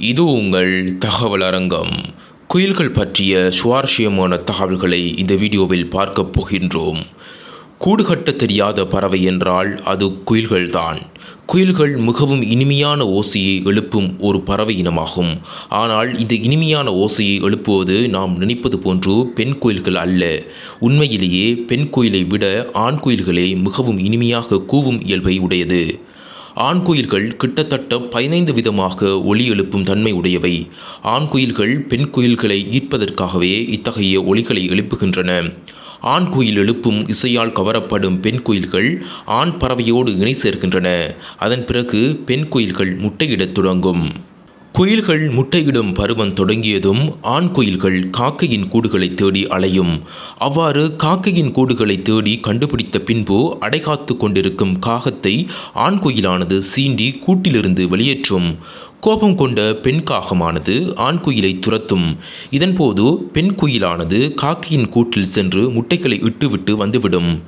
இது உங்கள் தகவல் அரங்கம். குயில்கள் பற்றிய சுவாரஸ்யமான தகவல்களை இந்த வீடியோவில் பார்க்கப் போகின்றோம். கூடு கட்ட தெரியாத பறவை என்றால் அது குயில்கள்தான். குயில்கள் மிகவும் இனிமையான ஓசையை எழுப்பும் ஒரு பறவை இனமாகும். ஆனால் இந்த இனிமையான ஓசையை எழுப்புவது நாம் நினைப்பது போன்று பெண் குயில்கள் அல்ல. உண்மையிலேயே பெண் குயிலை விட ஆண் குயில்களே மிகவும் இனிமையாக கூவும் இயல்பை உடையது. ஆண் குயில்கள் கிட்டத்தட்ட பதினைந்து விதமாக ஒலி எழுப்பும் தன்மை உடையவை. ஆண் குயில்கள் பெண் குயில்களை ஈர்ப்பதற்காகவே இத்தகைய ஒலிகளை எழுப்புகின்றன. ஆண் குயில் எழுப்பும் இசையால் கவரப்படும் பெண் குயில்கள் ஆண் பறவையோடு இணை சேர்க்கின்றன. அதன் பிறகு பெண் குயில்கள் முட்டையிடத் தொடங்கும். குயில்கள் முட்டையிடும் பருவம் தொடங்கியதும் ஆண் குயில்கள் காக்கையின் கூடுகளை தேடி அலையும். அவ்வாறு காக்கையின் கூடுகளை தேடி கண்டுபிடித்த பின்பு அடைகாத்து கொண்டிருக்கும் காகத்தை ஆண் குயிலானது சீண்டி கூட்டிலிருந்து வெளியேற்றும். கோபம் கொண்ட பெண் காகமானது ஆண் குயிலை துரத்தும். இதன்போது பெண் குயிலானது காக்கையின் கூட்டில் சென்று முட்டைகளை இட்டுவிட்டு வந்துவிடும்.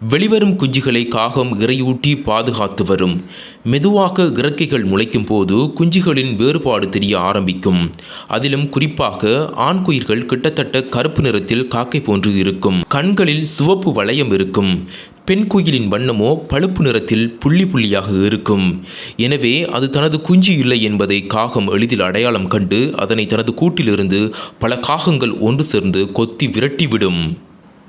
வெளிவரும் குஞ்சுகளை காகம் இறையூட்டி பாதுகாத்து வரும். மெதுவாக இறக்கைகள் முளைக்கும் போது குஞ்சுகளின் வேறுபாடு தெரிய ஆரம்பிக்கும். அதிலும் குறிப்பாக ஆண் குயில்கள் கிட்டத்தட்ட கருப்பு நிறத்தில் காக்கை போன்று இருக்கும். கண்களில் சிவப்பு வளையம் இருக்கும். பெண் குயிலின் வண்ணமோ பழுப்பு நிறத்தில் புள்ளி புள்ளியாக இருக்கும். எனவே அது தனது குஞ்சு இல்லை என்பதை காகம் எளிதில் அடையாளம் கண்டு அதனை தனது கூட்டிலிருந்து பல காகங்கள் ஒன்று சேர்ந்து கொத்தி விரட்டிவிடும்.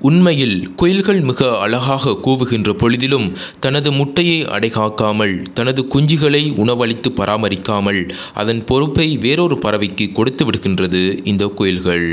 உண்மையில் குயில்கள் மிக அழகாக கூவுகின்ற பொழுதிலும் தனது முட்டையை அடைகாக்காமல் தனது குஞ்சுகளை உணவளித்து பராமரிக்காமல் அதன் பொறுப்பை வேறொரு பறவைக்கு கொடுத்து விடுகின்றது இந்த குயில்கள்.